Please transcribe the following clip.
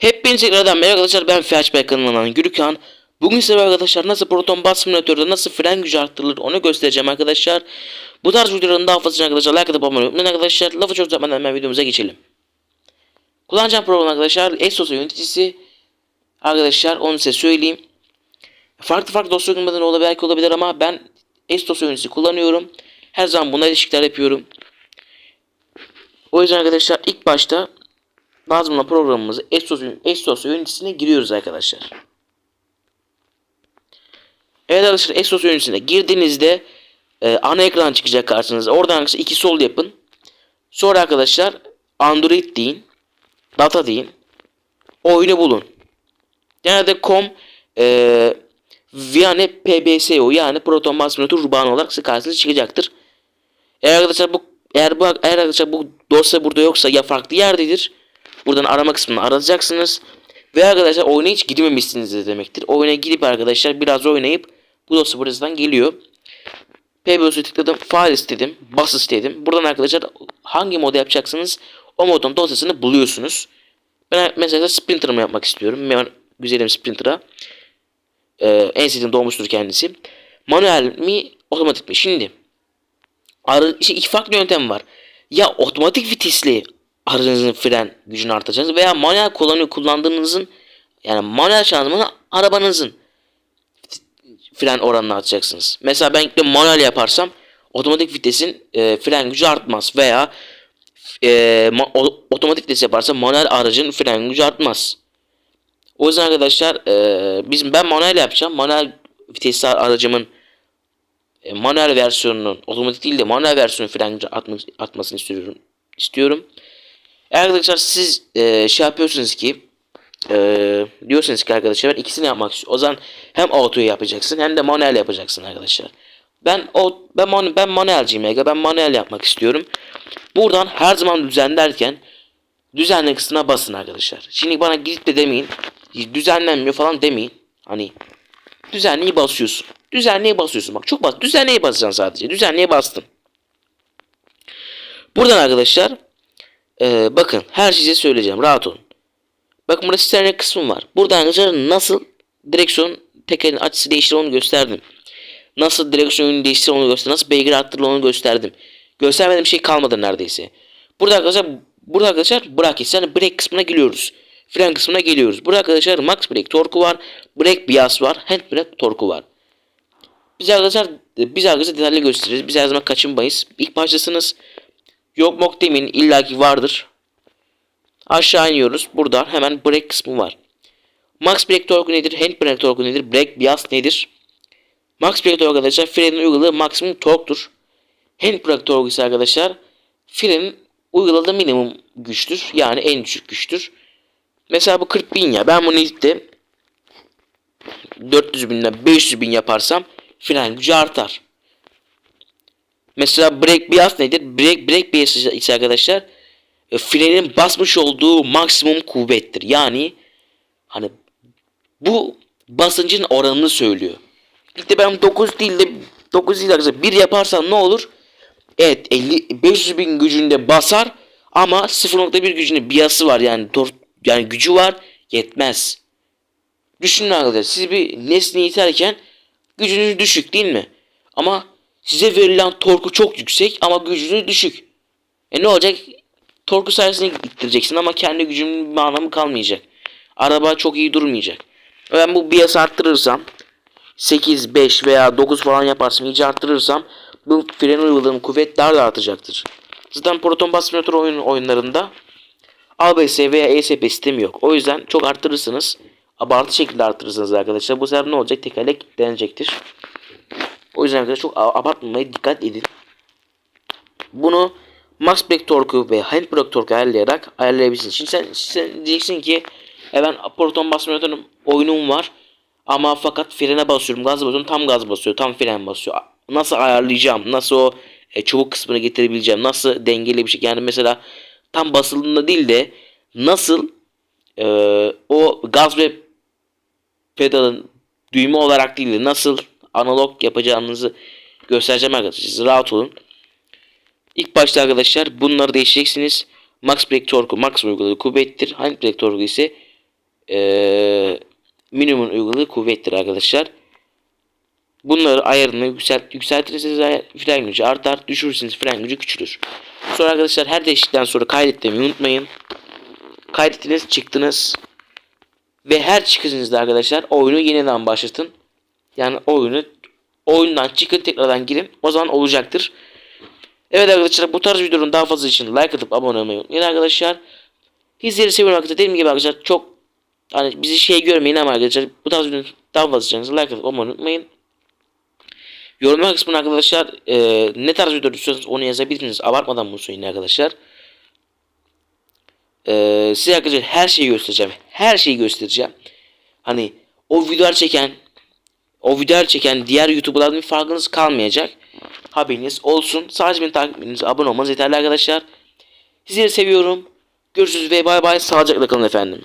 Hepinize tekrardan merhaba arkadaşlar ben FHP kanalından Gürkan. Bugün size arkadaşlar nasıl proton bas simülatörde nasıl fren gücü arttırılır onu göstereceğim arkadaşlar. Bu tarz videoların daha fazla arkadaşlar like atıp abone olmayı arkadaşlar. Lafı çok uzatmadan hemen videomuza geçelim. Kullanacağım program arkadaşlar Exos yöneticisi. Arkadaşlar onu size söyleyeyim. Farklı farklı dosya uygulamaları olabilir belki olabilir ama ben Estos yöneticisi kullanıyorum. Her zaman buna ilişkiler yapıyorum. O yüzden arkadaşlar ilk başta Bazımla programımızı Estos, Estos yöneticisine giriyoruz arkadaşlar. Evet arkadaşlar Estos yöneticisine girdiğinizde e, ana ekran çıkacak karşınıza. Oradan arkadaşlar iki sol yapın. Sonra arkadaşlar Android deyin. Data deyin. Oyunu bulun. Genelde com e, Viane PBSO yani Proton Mass Simulator olarak size karşınıza çıkacaktır. Eğer arkadaşlar bu eğer bu eğer arkadaşlar bu dosya burada yoksa ya farklı yerdedir. Buradan arama kısmını aratacaksınız. Ve arkadaşlar oyuna hiç girmemişsiniz de demektir. Oyuna gidip arkadaşlar biraz oynayıp bu dosya buradan geliyor. PBOS'u tıkladım. File istedim. Bas istedim. Buradan arkadaşlar hangi moda yapacaksınız o modun dosyasını buluyorsunuz. Ben mesela Splinter'ımı yapmak istiyorum. Ben güzelim Splinter'a. Ee, en sevdiğim doğmuştur kendisi. Manuel mi otomatik mi? Şimdi arı, işte iki farklı yöntem var. Ya otomatik vitesli aracınızın fren gücünü artacaksınız veya manuel kullanıyor kullandığınızın yani manuel şanzımanı arabanızın fren oranını artacaksınız. Mesela ben de manuel yaparsam otomatik vitesin e, fren gücü artmaz veya e, ma, o, otomatik vites yaparsam manuel aracın fren gücü artmaz. O yüzden arkadaşlar e, bizim ben manuel yapacağım. Manuel vitesli aracımın e, manuel versiyonunun otomatik değil de manuel versiyonu fren gücü artmasını istiyorum. istiyorum. Arkadaşlar siz e, şey yapıyorsunuz ki e, diyorsunuz ki arkadaşlar ben ikisini yapmak istiyorum. O zaman hem auto'yu yapacaksın hem de manuel yapacaksın arkadaşlar. Ben o ben man, ben manuelciyim Ega. Ben manuel yapmak istiyorum. Buradan her zaman düzenlerken düzenle kısmına basın arkadaşlar. Şimdi bana gidip de demeyin. Düzenlenmiyor falan demeyin. Hani düzenleyi basıyorsun. Düzenleyi basıyorsun. Bak çok bas. Düzenleyi basacaksın sadece. Düzenleyi bastım. Buradan arkadaşlar ee, bakın her şeyi söyleyeceğim. Rahat olun. Bakın burada sistemler kısmı var. Burada arkadaşlar nasıl direksiyon tekerin açısı değiştir onu gösterdim. Nasıl direksiyon yönünü değiştir onu gösterdim. Nasıl beygir arttırır onu gösterdim. Göstermediğim şey kalmadı neredeyse. Burada arkadaşlar burada arkadaşlar bırak yani brake kısmına geliyoruz. Fren kısmına geliyoruz. Burada arkadaşlar max brake torku var. Brake bias var. Hand brake torku var. Biz arkadaşlar biz arkadaşlar detaylı gösteririz. Biz her zaman kaçınmayız. İlk baştasınız. Yok mok demin illaki vardır. Aşağı iniyoruz. Buradan hemen brake kısmı var. Max brake torku nedir? Hand brake torku nedir? Brake bias nedir? Max brake torku arkadaşlar frenin uyguladığı maksimum torktur. Hand brake torku ise arkadaşlar frenin uyguladığı minimum güçtür. Yani en düşük güçtür. Mesela bu 40 bin ya. Ben bunu ilk de 400 binden 500 bin yaparsam fren gücü artar. Mesela break bias nedir? Break break bias ise arkadaşlar e, frenin basmış olduğu maksimum kuvvettir. Yani hani bu basıncın oranını söylüyor. İşte ben 9 değil de 9 değil arkadaşlar 1 yaparsam ne olur? Evet 50 500 bin gücünde basar ama 0.1 gücünde biası var yani yani gücü var yetmez. Düşünün arkadaşlar siz bir nesneyi iterken gücünüz düşük değil mi? Ama Size verilen torku çok yüksek ama gücünüz düşük. E ne olacak? Torku sayesinde ittireceksin ama kendi gücünün bir anlamı kalmayacak. Araba çok iyi durmayacak. Ben bu bias arttırırsam 8, 5 veya 9 falan yaparsam iyice arttırırsam bu fren uyguladığım kuvvet daha da artacaktır. Zaten Proton Bus Simulator oyun, oyunlarında ABS veya ESP sistemi yok. O yüzden çok arttırırsınız. Abartı şekilde arttırırsınız arkadaşlar. Bu sefer ne olacak? Tekerlek denecektir. O yüzden arkadaşlar çok abartmamaya dikkat edin. Bunu max break torku ve hand break torku ayarlayarak ayarlayabilirsiniz. Şimdi sen, sen diyeceksin ki e ben proton basmıyorum oyunum var. Ama fakat frene basıyorum, gaz basıyorum, tam gaz basıyor, tam fren basıyor. Nasıl ayarlayacağım? Nasıl o e, çubuk kısmını getirebileceğim? Nasıl dengeli bir şey? Yani mesela tam basıldığında değil de nasıl e, o gaz ve pedalın düğme olarak değil de nasıl analog yapacağınızı göstereceğim arkadaşlar. Siz rahat olun. İlk başta arkadaşlar bunları değiştireceksiniz. Max Break Torku maksimum uyguladığı kuvvettir. Hand Break Torku ise eee minimum uyguladığı kuvvettir arkadaşlar. Bunları ayarını yükselt, yükseltirseniz fren gücü artar, düşürürseniz fren gücü küçülür. Sonra arkadaşlar her değişiklikten sonra kaydetmeyi unutmayın. Kaydettiniz, çıktınız. Ve her çıkışınızda arkadaşlar oyunu yeniden başlatın. Yani oyunu oyundan çıkın tekrardan girin. O zaman olacaktır. Evet arkadaşlar bu tarz videoların daha fazla için like atıp abone olmayı unutmayın arkadaşlar. Sizleri seviyorum arkadaşlar. Dediğim gibi arkadaşlar çok hani bizi şey görmeyin ama arkadaşlar bu tarz videoların daha fazla için like atıp abone unutmayın. Yorumlar kısmına arkadaşlar e, ne tarz video istiyorsanız onu yazabilirsiniz. Abartmadan bunu söyleyin arkadaşlar. E, size arkadaşlar her şeyi göstereceğim. Her şeyi göstereceğim. Hani o videolar çeken o videolar çeken diğer YouTuber'lardan bir farkınız kalmayacak. Haberiniz olsun. Sadece beni takip etmeniz, abone olmanız yeterli arkadaşlar. Sizleri seviyorum. Görüşürüz ve bay bay. Sağlıcakla kalın efendim.